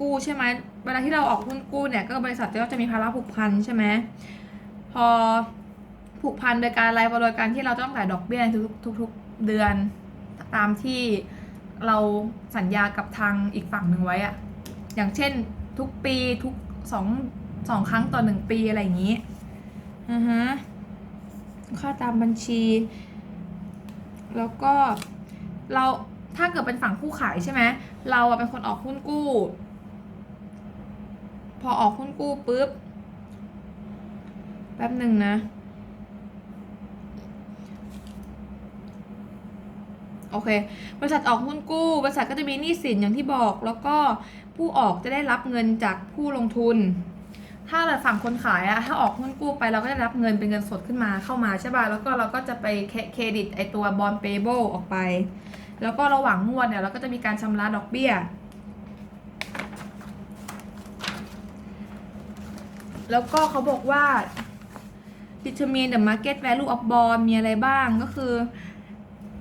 กู้ใช่ไหมเวลาที่เราออกหุ้นกู้เนี่ยก็บริษัทก็จะมีภาระผูกพันใช่ไหมพอผูกพันโดยการอะไรโดยการที่เราต้องจ่ายดอกเบี้ยทุกทุกเดือนตามที่เราสัญญากับทางอีกฝั่งหนึ่งไว้อะอย่างเช่นทุกปีทุกสองสองครั้งต่อหนึ่งปีอะไรอย่างนี้อือฮะค่าตามบัญชี แล้วก็เราถ้าเกิดเป็นฝั่งผู้ขายใช่ไหมเราเป็นคนออกหุ้นกู้ พอออกหุ้นกู้ปุ๊บ แป๊บหนึ่งนะ โอเค บริษัทออกหุ้นกู้ บริษัทก็จะมีหนี้สินอย่างที่บอก แล้วก็ผู้ออกจะได้รับเงินจากผู้ลงทุน ถ้าเราฝั่งคนขายอะถ้าออกหุ้นกู้ไปเราก็จะได้รับเงินเป็นเงินสดขึ้นมาเข้ามาใช่ป่ะ แล้วก็เราก็จะไปเคเครดิตไอตัวบอลเปเบิลออกไป แล้วก็ระหว่างงวดเนี่ยเราก็จะมีการชำระดอกเบี้ย แล้วก็เขาบอกว่า determine the market value of bond มีอะไรบ้างก็คือ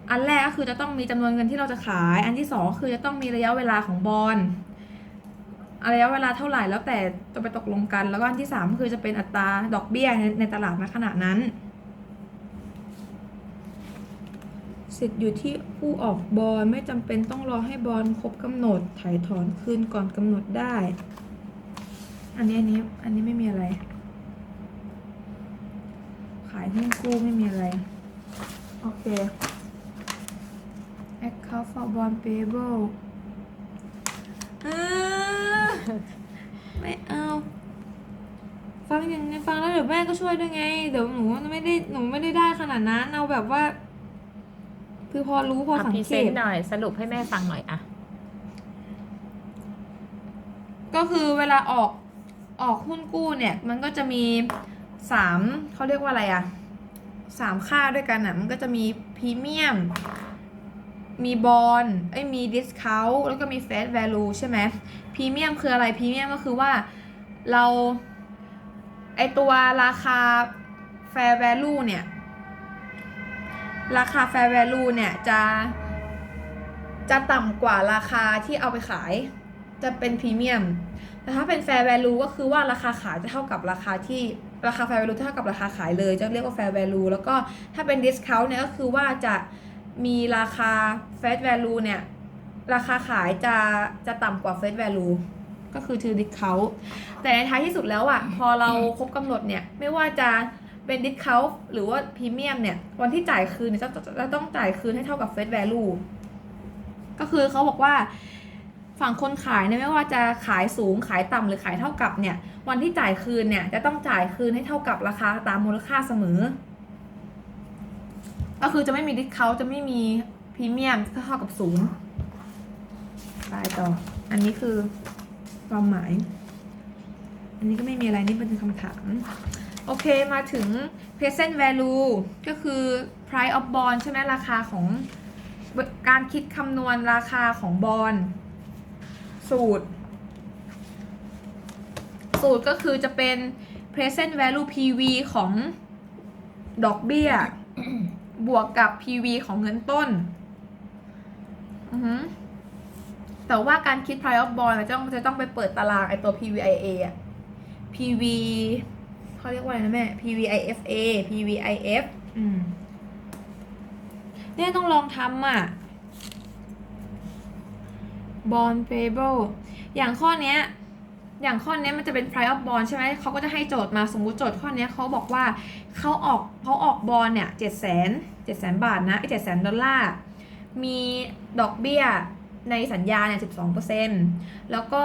อันแรกก็คือจะต้องมีจำนวนเงินที่เราจะขาย อันที่สองคือจะต้องมีระยะเวลาของบอลระยะเวลาเท่าไหร่แล้วแต่จะไปตกลงกัน แล้วก็อันที่สามก็คือจะเป็นอัตราดอกเบี้ยในในตลาดณขณะนั้น สิทธิ์อยู่ที่ผู้ออกบอลไม่จำเป็นต้องรอให้บอลครบกำหนดถ่ายถอนคืนก่อนกำหนดได้ อันนี้อันนี้อันนี้ไม่มีอะไร ขายหุ้นกู้ไม่มีอะไร โอเค account for bond payable เออไม่เอา ฟังอย่างนี้ฟังแล้วเดี๋ยวแม่ก็ช่วยด้วยไง เดี๋ยวหนูไม่ได้หนูไม่ได้ได้ขนาดนั้นเอาแบบว่า คือพอรู้พออะสังพรีเกเซนตต์หน่อยสรุปให้แม่ฟังหน่อยอะก็คือเวลาออก ออกหุ้นกู้เนี่ยมันก็จะมีสามเขาเรียกว่าอะไรอะสามค่าด้วยกันอะมันก็จะมีพรีเมียมมีบอลไอ้มีดิสคาวแล้วก็มีเฟสแวลูใช่ไหมพรีเมียมคืออะไรพรีเมียมก็คือว่าเราไอตัวราคา fair value เนี่ยราคา fair value เนี่ยจะจะต่ำกว่าราคาที่เอาไปขาย จะเป็นพรีเมียมแต่ถ้าเป็น fair value ก็คือว่าราคาขายจะเท่ากับราคาที่ราคา fair value เท่ากับราคาขายเลย จะเรียกว่า fair value แล้วก็ถ้าเป็น discount เนี่ยก็คือว่าจะมีราคา face value เนี่ย ราคาขายจะจะต่ำกว่า face value ก็คือถือ discount แต่ในท้ายที่สุดแล้วอะพอเราครบกำหนดเนี่ยไม่ว่าจะเป็น discount หรือว่าพรีเมียมเนี่ย วันที่จ่ายคืนเนี่ยจะจะต้องจ่ายคืนให้เท่ากับ face value ก็คือเขาบอกว่า ฝั่งคนขายเนี่ยไม่ว่าจะขายสูงขายต่ำหรือขายเท่ากับเนี่ย วันที่จ่ายคืนเนี่ยจะต้องจ่ายคืนให้เท่ากับราคาตามมูลค่าเสมอ ก็คือจะไม่มีดิสเขาจะไม่มีพรีเมียมเท่ากับศูนย์ไปต่อ อันนี้คือความหมาย อันนี้ก็ไม่มีอะไรนี่เป็นคำถาม โอเคมาถึง present value ก็คือ price of bond ใช่ไหมราคาของการคิดคำนวณราคาของบอล สูตร สูตรก็คือจะเป็น present value PV ของดอกเบี้ย บวกกับ PV ของเงินต้นอือหือแต่ว่าการคิด price of bond จะต้องจะต้องไปเปิดตารางไอตัว PVIA อะ PV เขาเรียกว่าอะไรนะแม่ PVIFA PVIF อืมเนี่ยต้องลองทำอะ bond payable อย่างข้อเนี้ยอย่างข้อนี้มันจะเป็น price of bond ใช่ไหมเขาก็จะให้โจทย์มาสมมุติโจทย์ข้อนี้เขาบอกว่าเขาออกเขาออกบอลเนี่ยเจ็ดแสนเจ็ดแสนบาทนะไอเจ็ดแสนดอลลาร์มีดอกเบี้ยในสัญญาเนี่ยสิบสองเปอร์เซ็นแล้วก็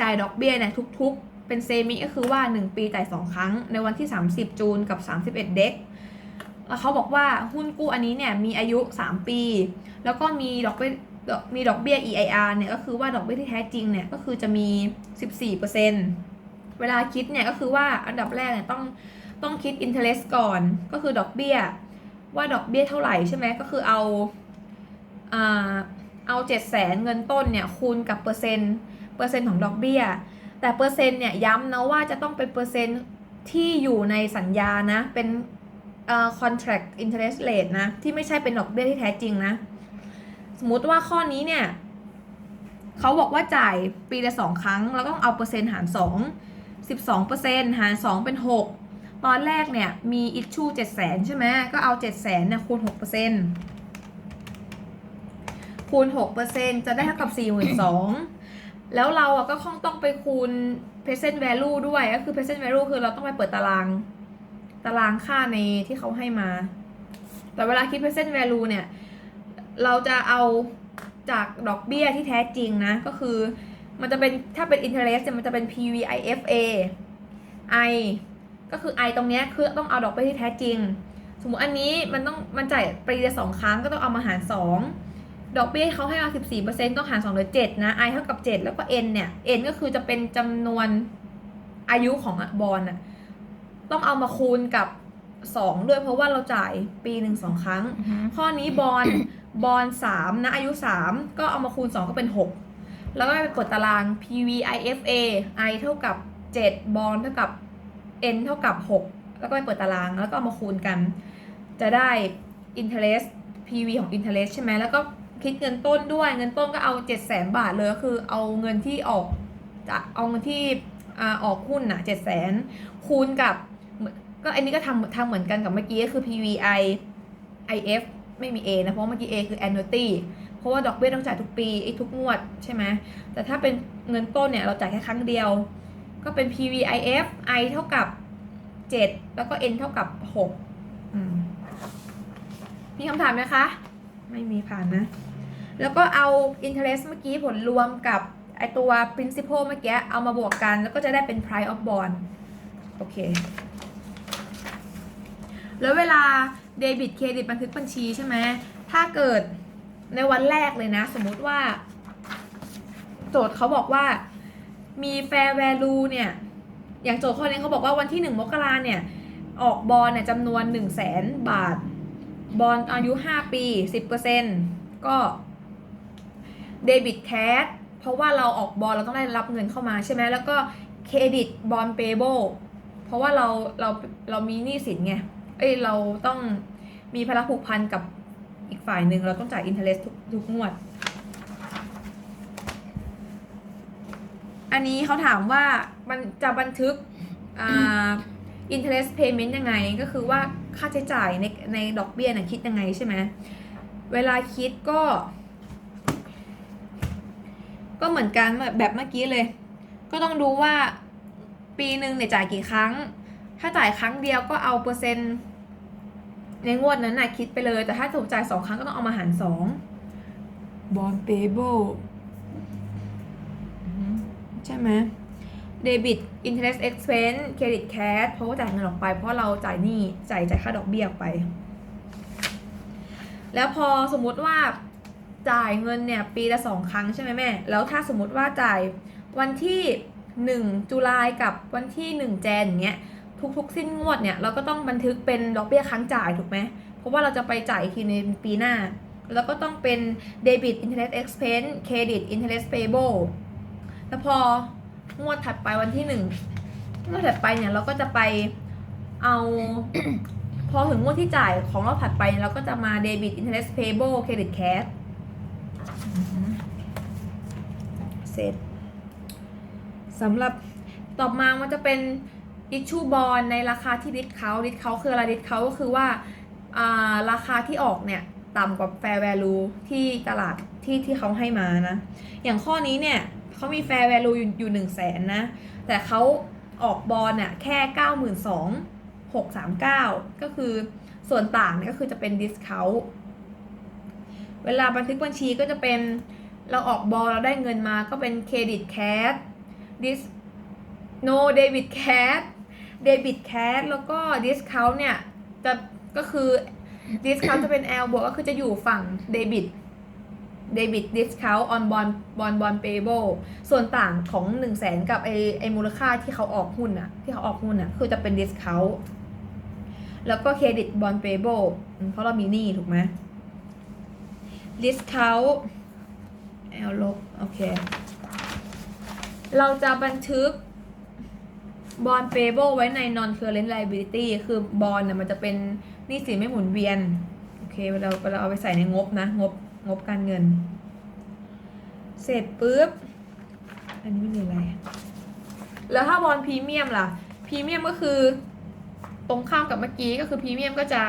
จ่ายดอกเบี้ยเนี่ยทุกๆ เป็นเซมิก็คือว่า 1 ปีจ่าย 2 ครั้ง ในวันที่ 30 จูนกับ 31 เด็กแล้วเขาบอกว่าหุ้นกู้อันนี้เนี่ยมีอายุ 3 ปี แล้วก็มีดอกเบี้ย มีดอกเบี้ย EIR เนี่ยก็คือว่าดอกเบี้ยที่แท้จริงเนี่ยก็คือจะมี 14%เวลาคิดเนี่ยก็คือว่าอันดับแรกเนี่ยต้องต้องคิด interest ก่อนก็คือดอกเบี้ย ว่าดอกเบี้ยเท่าไหร่ใช่ไหมก็คือเอาอ่าเอา7 0 0 0 0เงินต้นเนี่ยคูณกับเปอร์เซ็นต์เปอร์เซ็นต์ของดอกเบี้ย แต่เปอร์เซ็นต์เนี่ยย้ำนะว่าจะต้องเป็นเปอร์เซ็นต์ที่อยู่ในสัญญานะเป็นเอ่อ contract interest rate นะที่ไม่ใช่เป็นดอกเบี้ยที่แท้จริงนะ สมมติว่าข้อนี้เนี่ยเขาบอกว่าจ่ายปีละสองครั้ง แล้วก็ต้องเอาเปอร์เซ็นต์หารสองสิบสองเปอร์เซ็นต์หารสองเป็นหกตอนแรกเนี่ยมีอิชชูเจ็ดแสนใช่ไหมก็เอาเจ็ดแสนเนี่ยคูณหกเปอร์เซ็นต์คูณหกเปอร์เซ็นต์จะได้เท่ากับสี่หมื่นสองแล้วเราอะก็คงต้องไปคูณ present value ด้วย ก็คือ present value คือเราต้องไปเปิดตาราง ตารางค่าในที่เขาให้มา แต่เวลาคิด present value เนี่ย เราจะเอาจากดอกเบี้ยที่แท้จริงนะ ก็คือมันจะเป็นถ้าเป็น interest เนี่ยมันจะเป็น PVIFA I ก็คือ I ตรงเนี้ยคือต้องเอาดอกเบี้ยที่แท้จริง สมมติอันนี้มันต้องมันจ่ายปีละสองครั้งก็ต้องเอามาหาร 2 ดอกเบี้ยเขาให้มา 14%ต้องหาร2เหลือ7นะ I เท่ากับ 7 แล้วก็ N เนี่ย N ก็คือจะเป็นจำนวนอายุของบอลน่ะต้องเอามาคูณกับ 2 ด้วยเพราะว่าเราจ่ายปีหนึ่งสองครั้ง ข้อนี้บอล บอลสามนะอายุ 3 ก็เอามาคูณ 2 ก็เป็น 6 แล้วก็ไปกดตาราง PVIFA I เท่ากับ 7 บอลเท่ากับ N เท่ากับ 6 แล้วก็ไปเปิดตารางแล้วก็เอามาคูณกัน จะได้ interest PV ของ interest ใช่ไหมแล้วก็คิดเงินต้นด้วยเงินต้นก็เอา 7 0 0 0 0 0บาทเลยก็คือเอาเงินที่ออกจะเอาเงินที่อ่าออกหุ้นอะ7 0 0 0 0 0คูณกับ ก็อันนี้ก็ทำทำเหมือนกันกับเมื่อกี้ก็คือ PVI IF ไม่มี A นะ เพราะเมื่อกี้ A คือ annuity เพราะว่าดอกเบี้ยต้องจ่ายทุกปีไอ้ทุกงวดใช่ไหมแต่ถ้าเป็นเงินต้นเนี่ยเราจ่ายแค่ครั้งเดียว ก็เป็น PVIF I เท่ากับ 7 แล้วก็ N เท่ากับ6อืมมีคำถามไหมคะ ไม่มีผ่านนะ แล้วก็เอา interest เมื่อกี้ผลรวมกับไอตัว principal เมื่อกี้เอามาบวกกัน แล้วก็จะได้เป็น price of bond โอเค แล้วเวลา เดบิตเครดิตบันทึกบัญชีใช่ไหมถ้าเกิดในวันแรกเลยนะ สมมุติว่า โจทย์เขาบอกว่ามี fair value เนี่ย อย่างโจทย์ข้อนี้เขาบอกว่าวันที่ 1 มกราเนี่ย ออกบอลเนี่ยจำนวน 1 0 0 0 0แสนบาท บอลอายุ 5 ปี 10%ก็เดบิตแคสเพราะว่าเราออกบอลเราต้องได้รับเงินเข้ามาใช่ไหมแล้วก็เครดิตบอลเปเบิลเพราะว่าเราเราเรามีหนี้สินไง เอ้ยเราต้องมีภาระผูกพันกับอีกฝ่ายหนึ่งเราต้องจ่ายอินเทอร์เทุกทุกงวด อันนี้เขาถามว่ามันจะบันทึกอ่า interest payment ยังไง ก็คือว่าค่าใช้จ่ายในในดอกเบี้ยน่ะคิดยังไงใช่ไหมเวลาคิดก็ ก็เหมือนกันแบบเมื่อกี้เลย ก็ต้องดูว่าปีหนึ่งเนี่ยจ่ายกี่ครั้ง ถ้าจ่ายครั้งเดียวก็เอาเปอร์เซ็นต์ในงวดนั้นน่ะคิดไปเลย แต่ถ้าถูกจ่ายสองครั้งก็ต้องเอามาหารสองบอลเปเบิลใช่ไหมเดบิต interest expense credit cash เพราะว่าจ่ายเงินออกไป เพราะเราจ่ายหนี้จ่ายจ่ายค่าดอกเบี้ยออกไป แล้วพอสมมุติว่าจ่ายเงินเนี่ยปีละสองครั้งใช่ไหมแม่ แล้วถ้าสมมุติว่าจ่ายวันที่หนึ่งจุลายกับวันที่หนึ่งแจนอย่างเงี้ย ทุกๆ สิ้นงวดเนี่ยเราก็ต้องบันทึกเป็นดอกเบี้ยค้างจ่ายถูกไหมเพราะว่าเราจะไปจ่ายอีกทีในปีหน้า แล้วก็ต้องเป็น debit interest expense credit interest payable แล้วพองวดถัดไปวันที่หนึ่งงวดถัดไปเนี่ยเราก็จะไปเอา พอถึงงวดที่จ่ายของรอบถัดไปเนี่ยเราก็จะมา debit interest payable credit cash เสร็จสำหรับต่อมามันจะเป็น issue bond ในราคาที่ดิสเขาดิสเขาคืออะไรดิสเขาก็คือว่าาราคาที่ออกเนี่ยต่ำกว่า fair value ที่ตลาดที่ที่เขาให้มานะ อย่างข้อนี้เนี่ยเขามี fair value อยู่อยู่หนึ่งแสนนะ แต่เขาออกบอลเนี่ยแค่เก้าหมื่นสองหกสามเก้าก็คือส่วนต่างเนี่ยก็คือจะเป็น discount เวลาบันทึกบัญชีก็จะเป็นเราออกบอลเราได้เงินมาก็เป็นเครดิตแคส dis no debit cash debit cash แดบิตแคสแล้วก็ discount เนี่ยจะก็คือ discount จะเป็น L บวกก็คือจะอยู่ฝั่ง debit debit discount on bond bond bond payable ส่วนต่างของ 1 0 0 0 0แสนกับไอไอมูลค่าที่เขาออกหุ้นอะที่เขาออกหุ้นอะคือจะเป็น discount แล้วก็ credit bond payable อืมเพราะเรามีหนี้ถูกไหม discount L ลบโอเค เราจะบันทึก bond payable ไว้ใน non current liability คือบอลน่ะมันจะเป็นหนี้สินไม่หมุนเวียน โอเคเราเราเอาไปใส่ในงบนะ งบงบการเงิน เสร็จปุ๊บ อันนี้ไม่มีอะไร แล้วถ้าบอลพรีเมียมล่ะ พรีเมียมก็คือตรงข้ามกับเมื่อกี้ก็คือพรีเมียมก็จะ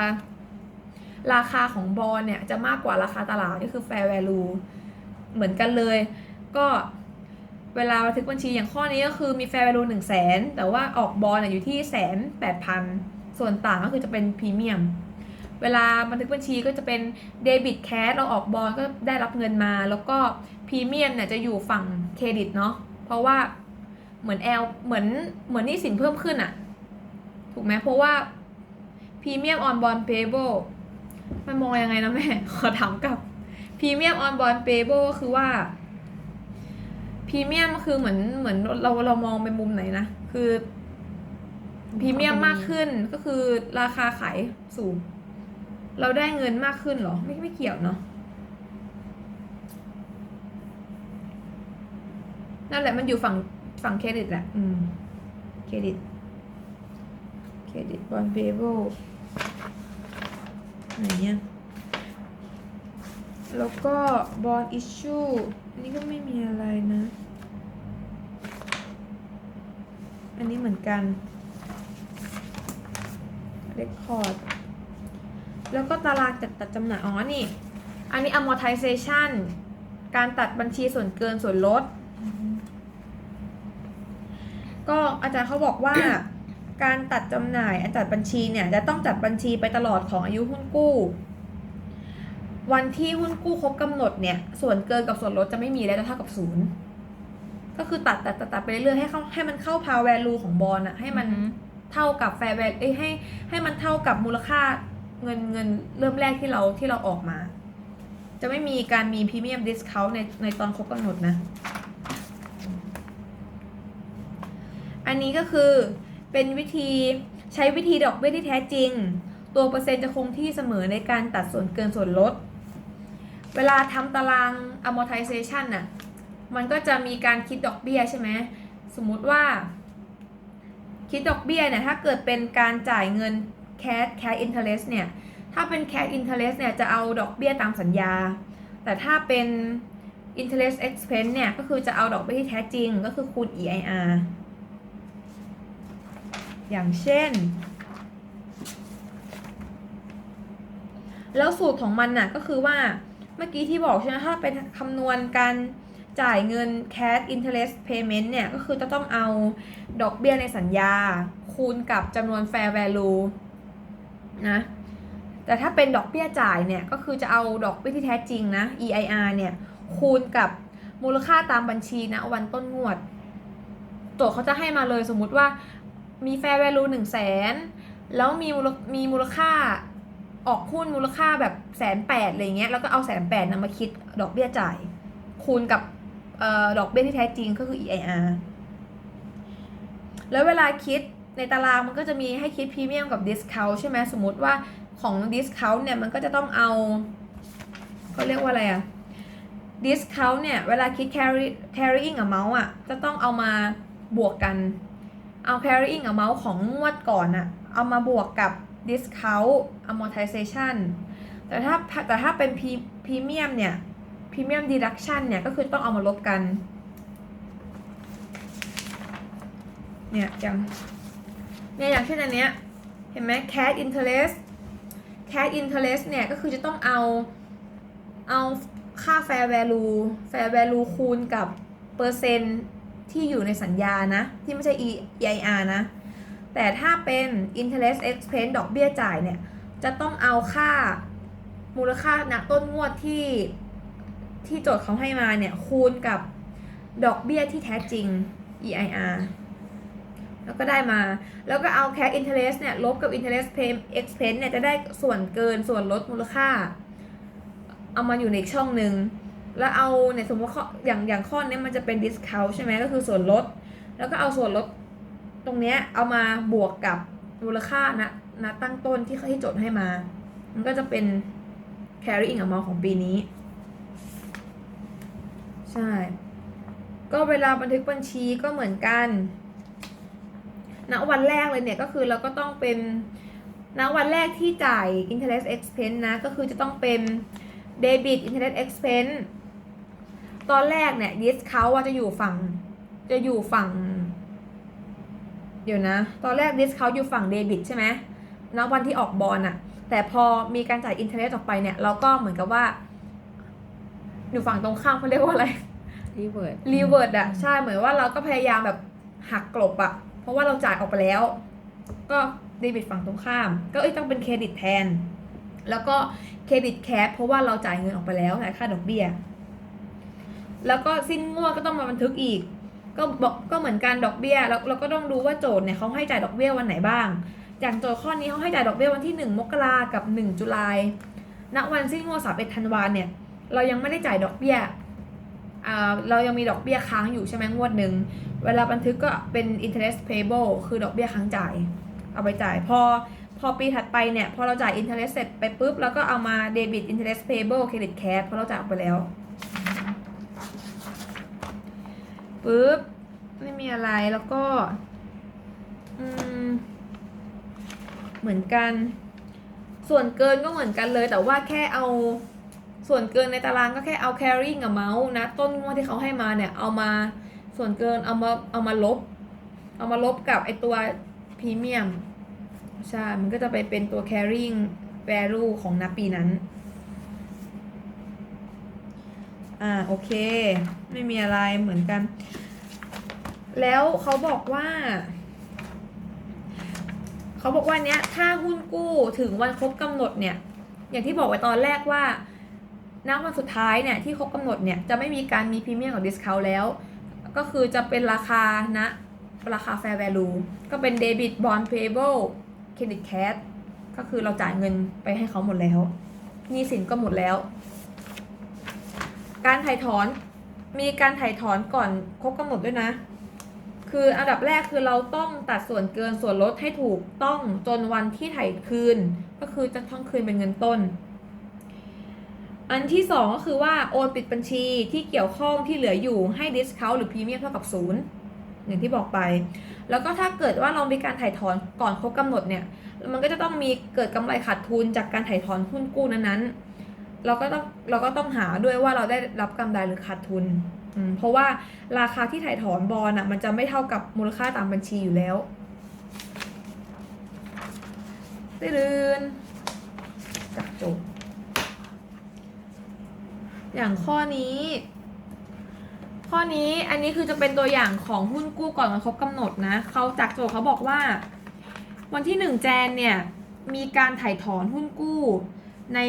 ราคาของบอลเนี่ยจะมากกว่าราคาตลาดก็คือ fair value เหมือนกันเลย ก็ เวลาบันทึกบัญชีอย่างข้อนี้ก็คือมี fair value 1 0 0 0 0แสนแต่ว่าออกบอลอยู่ที่แสนแปดพันส่วนต่างก็คือจะเป็นพรีเมียม เวลาบันทึกบัญชีก็จะเป็นเดบิตแคสเราออกบอลก็ได้รับเงินมา แล้วก็พรีเมียมเนี่ยจะอยู่ฝั่งเครดิตเนาะเพราะว่าเหมือนแอลเหมือนเหมือนนี้สินเพิ่มขึ้นอะถูกไหมเพราะว่าพรีเมียมออนบอลเพย์เบิลมันมองยังไงนะแม่ ขอถามกลับพรีเมียมออนบอลเพย์เบิลก็คือว่า พรีเมียมคือเหมือนเหมือนเราเรามองเป็นมุมไหนนะ คือพรีเมียมมากขึ้นก็คือราคาขายสูง เราได้เงินมากขึ้นเหรอ ไม่ไม่เกี่ยวเนาะนั่นแหละมันอยู่ฝั่งฝั่งเครดิตแหละ อืม เครดิต เครดิตบอลเบเบิลไหนเนี่ย แล้วก็บอลอิชชูอันนี้ก็ไม่มีอะไรนะ อันนี้เหมือนกันเรคคอร์ดแล้วก็ตารางจัดตัดจำหน่าย อ๋อ นี่ อันนี้ amortization การตัดบัญชีส่วนเกินส่วนลด ก็อาจารย์เขาบอกว่าการตัดจำหน่ายจัดบัญชีเนี่ย จะต้องจัดบัญชีไปตลอดของอายุหุ้นกู้ วันที่หุ้นกู้ครบกำหนดเนี่ย ส่วนเกินกับส่วนลดจะไม่มีแล้วจะเท่ากับศูนย์ก็คือตัดตัดตัดตัดไปเรื่อยๆให้เข้าให้มันเข้า power value ของบอลอะให้มันอือฮึเท่ากับ fair value เอ้ยให้ ให้มันเท่ากับมูลค่าเงินเงินเริ่มแรกที่เราที่เราออกมา จะไม่มีการมีพรีเมียมดิสคา n t ในในตอนครบกำหนดนะ อันนี้ก็คือเป็นวิธีใช้วิธีดอกเบี้ยที่แท้จริง ตัวเปอร์เซ็นต์จะคงที่เสมอในการตัดส่วนเกินส่วนลด เวลาทำตาราง amortization น่ะ มันก็จะมีการคิดดอกเบี้ยใช่ไหม สมมุติว่า คิดดอกเบี้ยเนี่ย ถ้าเกิดเป็นการจ่ายเงิน cash cash interest เนี่ย ถ้าเป็น cash interest เนี่ย จะเอาดอกเบี้ยตามสัญญา แต่ถ้าเป็น interest expense เนี่ย ก็คือจะเอาดอกเบี้ยที่แท้จริง ก็คือคูณ EIR อย่างเช่น แล้วสูตรของมันน่ะ ก็คือว่า เมื่อกี้ที่บอกใช่ไหมถ้าเป็นคำนวณการจ่ายเงิน cash interest payment เนี่ย ก็คือจะต้องเอาดอกเบี้ยในสัญญา คูณกับจำนวน fair value นะ แต่ถ้าเป็นดอกเบี้ยจ่ายเนี่ย ก็คือจะเอาดอกเบี้ยที่แท้จริงนะ EIR เนี่ย คูณกับมูลค่าตามบัญชีนะวันต้นงวดโจทย์เขาจะให้มาเลยสมมุติว่ามี fair value 1 0 0 0 0แสนแล้วมีมูลมีมูลค่า ออกหุ้นมูลค่าแบบแสนแปดอะไรเงี้ยแล้วก็เอาแสนแปดนำมาคิดดอกเบี้ยจ่าย คูณกับออดอกเบี้ยที่แท้จริงก็คือ EIR แล้วเวลาคิดในตารางมันก็จะมีให้คิดพรีเมียมกับดิสคาวใช่ไหมสมมติว่าของดิสคาวเนี่ยมันก็จะต้องเอาเขาเรียกว่าอะไรอะ discount เนี่ยเวลาคิด carry carrying amount อะจะต้องเอามาบวกกันเอา carrying amount ของงวดก่อนอะเอามาบวกกับ discount amortization แต่ถ้าแต่ถ้าเป็น P- premium เนี่ย premium deduction เนี่ย ก็คือต้องเอามาลบกัน เนี่ยอย่างเนี่ยอย่างเช่นอันเนี้ย เห็นไหม cash interest cash interest เนี่ย ก็คือจะต้องเอาเอาค่า fair value fair value คูณกับเปอร์เซ็นต์ที่อยู่ในสัญญานะ ที่ไม่ใช่ EIR นะ แต่ถ้าเป็น interest expense ดอกเบี้ยจ่ายเนี่ย จะต้องเอาค่ามูลค่าณต้นงวดที่ที่โจทย์เขาให้มาเนี่ย คูณกับดอกเบี้ยที่แท้จริง EIR แล้วก็ได้มา แล้วก็เอา cash interest เนี่ย ลบกับ interest pay expense เนี่ย จะได้ส่วนเกินส่วนลดมูลค่า เอามาอยู่ในช่องหนึ่ง แล้วเอาเนี่ยสมมติว่าอย่างอย่างข้อนี้มันจะเป็น discount ใช่ไหมก็คือส่วนลด แล้วก็เอาส่วนลด รงเนี้ยเอามาบวกกับมูลค่านะนะตั้งต้นที่เขาที่โจทย์ให้มา มันก็จะเป็น carrying amount ของปีนี้ ใช่ ก็เวลาบันทึกบัญชีก็เหมือนกันณวันแรกเลยเนี่ยก็คือเราก็ต้องเป็นณวันแรกที่จ่าย interest expense นะ ก็คือจะต้องเป็น debit interest expense ตอนแรกเนี่ยดิสเขาว่าจะอยู่ฝั่งจะอยู่ฝั่ง ดี๋ยวนะ ตอนแรกดิสเขาอยู่ฝั่งเดบิตใช่ไหมณวันที่ออกบอลอะแต่พอมีการจ่ายอินเทอร์เน็ตออกไปเนี่ย เราก็เหมือนกับว่า อยู่ฝั่งตรงข้ามเขาเรียกว่าอะไรรีเวิร์ดรีเวิร์ดอะใช่เหมือนว่าเราก็พยายามแบบหักกลบอะเพราะว่าเราจ่ายออกไปแล้ว ก็เดบิตฝั่งตรงข้าม ก็เอ้ยต้องเป็นเครดิตแทน แล้วก็เครดิตแคปเพราะว่าเราจ่ายเงินออกไปแล้วจ่ายค่าดอกเบี้ยแล้วก็สิ้นงวดก็ต้องมาบันทึกอีก ก็บอกก็เหมือนกันดอกเบี้ยแล้วเราก็ต้องดูว่าโจทย์เนี่ยเขาให้จ่ายดอกเบี้ยวันไหนบ้าง อย่างโจทย์ข้อนี้เขาให้จ่ายดอกเบี้ยวันที่ 1 มกรากับ 1 จุลายณวันสิ้นงวด31ธันวาเนี่ยเรายังไม่ได้จ่ายดอกเบี้ยอ่าเรายังมีดอกเบี้ยค้างอยู่ใช่ไหมงวดหนึ่งเวลาบันทึกก็เป็น interest payable คือดอกเบี้ยค้างจ่าย เอาไปจ่ายพอพอปีถัดไปเนี่ยพอเราจ่าย interest เสร็จไปปุ๊บแล้วก็เอามา debit interest payable credit cash เพราะเราจ่ายออกไปแล้ว ปุ๊บ ไม่มีอะไรแล้วก็ อืม เหมือนกัน ส่วนเกินก็เหมือนกันเลย แต่ว่าแค่เอาส่วนเกินในตารางก็แค่เอา carrying amount นะ ต้นงวดที่เขาให้มาเนี่ย เอามาส่วนเกินเอามาเอามาลบ เอามาลบกับไอตัวพรีเมียมใช่ มันก็จะไปเป็นตัว carrying value ของนับปีนั้น อ่าโอเค ไม่มีอะไรเหมือนกัน แล้วเขาบอกว่าเขาบอกว่าเนี้ยถ้าหุ้นกู้ถึงวันครบกำหนดเนี่ย อย่างที่บอกไว้ตอนแรกว่าณวันสุดท้ายเนี่ยที่ครบกำหนดเนี่ยจะไม่มีการมีพรีเมียมกับดิสคาวแล้ว ก็คือจะเป็นราคาณราคา fair value ก็เป็น debit bond payable credit cash ก็คือเราจ่ายเงินไปให้เขาหมดแล้วหนี้สินก็หมดแล้ว การถ่ายถอนมีการถ่ายถอนก่อนครบกำหนดด้วยนะ คืออันดับแรกคือเราต้องตัดส่วนเกินส่วนลดให้ถูกต้องจนวันที่ถ่ายคืน ก็คือจะต้องคืนเป็นเงินต้น อันที่สองก็คือว่าโอนปิดบัญชีที่เกี่ยวข้องที่เหลืออยู่ให้ discount หรือพรีเมียมเท่ากับศูนย์อย่างที่บอกไป แล้วก็ถ้าเกิดว่าเรามีการถ่ายถอนก่อนครบกำหนดเนี่ย มันก็จะต้องมีเกิดกำไรขาดทุนจากการถ่ายถอนหุ้นกู้นั้นๆ เราก็ต้องเราก็ต้องหาด้วยว่าเราได้รับกำไรหรือขาดทุน เพราะว่าราคาที่ถ่ายถอนบอลอะมันจะไม่เท่ากับมูลค่าตามบัญชีอยู่แล้วตื่นจับจบ อย่างข้อนี้ ข้อนี้อันนี้คือจะเป็นตัวอย่างของหุ้นกู้ก่อนวันครบกำหนดนะเขาจากโจทย์เขาบอกว่า วันที่หนึ่งแจนเนี่ยมีการถ่ายถอนหุ้นกู้ใน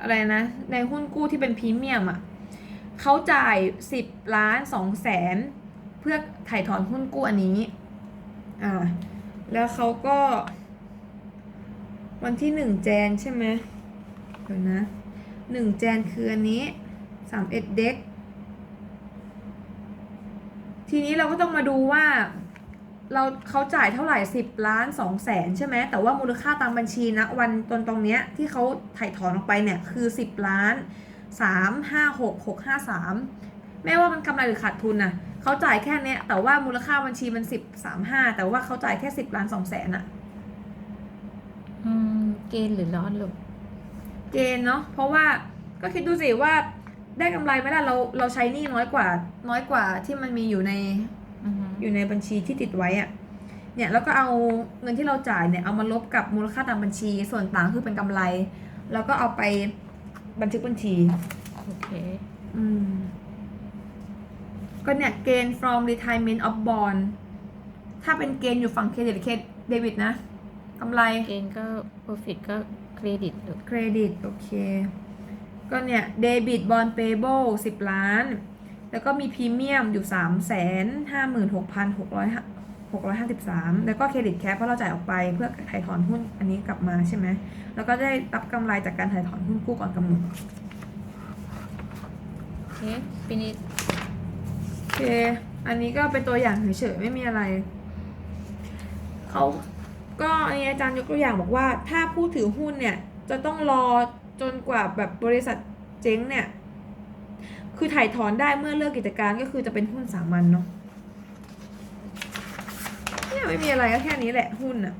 อะไรนะ ในหุ้นกู้ที่เป็นพรีเมียมอะเขาจ่าย 10 ล้าน2แสนเพื่อถ่ายถอนหุ้นกู้อันนี้ อ่า แล้วเขาก็ วันที่หนึ่งแจนใช่ไหมเดี๋ยวนะหนึ่งแจนคืออันนี้สามเอ็ดเด็ก ทีนี้เราก็ต้องมาดูว่า เราเขาจ่ายเท่าไหร่สิบล้านสองแสนใช่ไหมแต่ว่ามูลค่าตามบัญชีนะวันตอนตรงเนี้ยที่เขาถ่ายถอนออกไปเนี่ยคือสิบล้านสามห้าหกหกห้าสามแม้ว่ามันกำไรหรือขาดทุนน่ะเขาจ่ายแค่เนี้ยแต่ว่ามูลค่าบัญชีมันสิบสามห้าแต่ว่าเขาจ่ายแค่สิบล้านสองแสนอะอืมเกณฑ์หรือร้อนลูกเกณฑ์เนาะเพราะว่าก็คิดดูสิว่าได้กำไรไหมล่ะเราเราใช้หนี้น้อยกว่าน้อยกว่าที่มันมีอยู่ใน อือฮึอยู่ในบัญชีที่ติดไว้อะเนี่ยแล้วก็เอาเงินที่เราจ่ายเนี่ยเอามาลบกับมูลค่าตามบัญชี ส่วนต่างคือเป็นกำไร แล้วก็เอาไปบันทึกบัญชีโอเคอืมก็เนี่ยเกณฑ์ from retirement of bond ถ้าเป็นเกณฑ์อยู่ฝั่งเครดิตเครเดบิตนะกำไรเกณฑ์ก็ profit ก็เครดิตลูกเครดิตโอเค ก็เนี่ยเดบิตบอลเปเบิลสิบล้าน แล้วก็มีพรีเมียมอยู่สามแสนห้าหมื่นหกพันหกร้อยหกร้อยห้าสิบสามแล้วก็เครดิตแคปเพราะเราจ่ายออกไปเพื่อถ่ายถอนหุ้นอันนี้กลับมาใช่ไหม แล้วก็ได้รับกำไรจากการถ่ายถอนหุ้นกู้ก่อนกำหนด โอเคฟินิชโอเค อันนี้ก็เป็นตัวอย่างเฉยๆไม่มีอะไร เขาก็อันนี้อาจารย์ยกตัวอย่างบอกว่า ถ้าผู้ถือหุ้นเนี่ย จะต้องรอจนกว่าแบบบริษัทเจ๊งเนี่ย คือถ่ายถอนได้เมื่อเลิกกิจการก็คือจะเป็นหุ้นสามัญเนาะเนี่ยไม่มีอะไรก็แค่นี้แหละหุ้นอะ